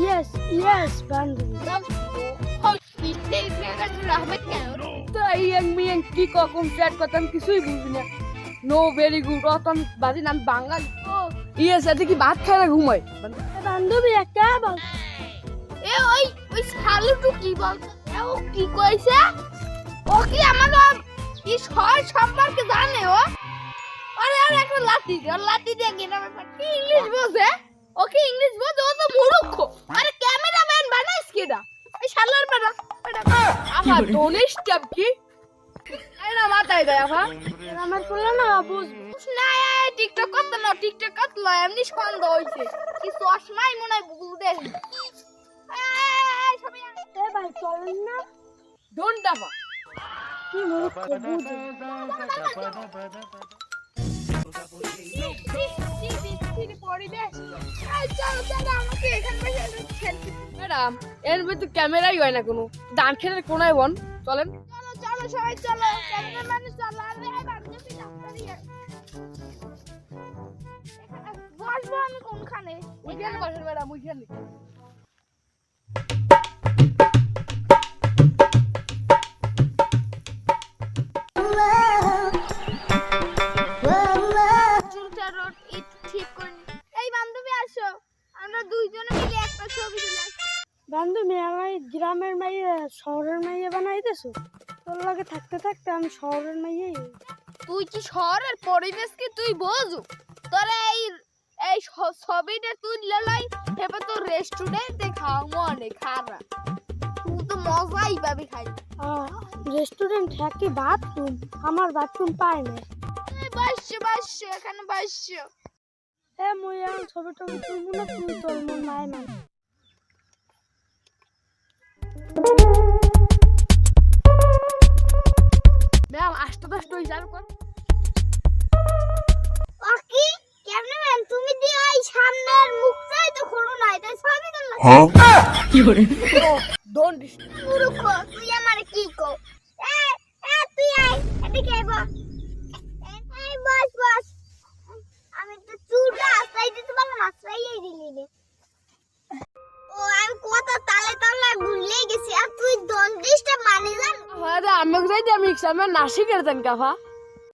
Yes yes বান্ধবী তাই আমি কি কখন চ্যাট করতাম কিছুই বুঝি না। নো ভেরি গুড অতন বাজি নাম বাঙাল। ইয়েস এতে কি ভাত খায় না ঘুমায়। বান্ধবী একটা বল। এ ওই ওই শালুটু কি বল? ও কি কইছে? ও কি আমার কি শহর সম্পর্কে জানে ও? আরে আরে একটা লাঠি লাঠি দিয়ে গেলাম কি ইংলিশ বোঝে ও কি ইংলিশ বোঝে ও তো মূর্খ। আমার ট্যাপ কি? মাথায় দেয় আফা। আমার করল না বুঝ না টিকটক করতে না টিকটক করতে না এমনি সন্দ হইছে। কি চশমাই মনে হয় বুঝ দে ভাই চলেন না। ডোন্ট আফা কি মূর্খ বুঝ। ম্যাডাম এর মধ্যে ক্যামেরাই হয় না কোনো। দান খেলে কোনায় বন। চলেন। কোনখানে? ওইখানে বসেন ম্যাডাম ওইখানে বান্ধবী আমার গ্রামের মাইয়ে শহরের মাইয়ে বানাইতেছো তোর লাগে থাকতে থাকতে আমি শহরের মাইয়ে তুই কি শহরের পরিবেশ কি তুই বোঝো? তোরা এই এই ছবিটা তুই লাই এবার তো রেস্টুরেন্টে খাও মনে খারা তুই তো মজাই পাবি খাই রেস্টুরেন্ট হ্যাঁ কি বাথরুম আমার বাথরুম পায় না। বাসছো বাসছো এখানে বাসছো। এ মুই এখন ছবি টবি তুলবো না তুই তোর মোর মায়ের মানে ওই চালু কর ওকি ক্যামেরাম্যান তুমি দিয়ে এই সামনের মুখটাই তো খোলো না এটা ছবি তুললা ডোন্ট মূর্খ তুই আমারে কি কো এ এ তুই আই এদিকে আইব এই বস বস। আমি তো চুলটা আশ্রয় দিতে পারলাম আশ্রয় দিলি রে ও আমি কত তালে তালে ভুলে গেছি আর তুই আমি যাই আমি এক্সামে নাসি কাফা।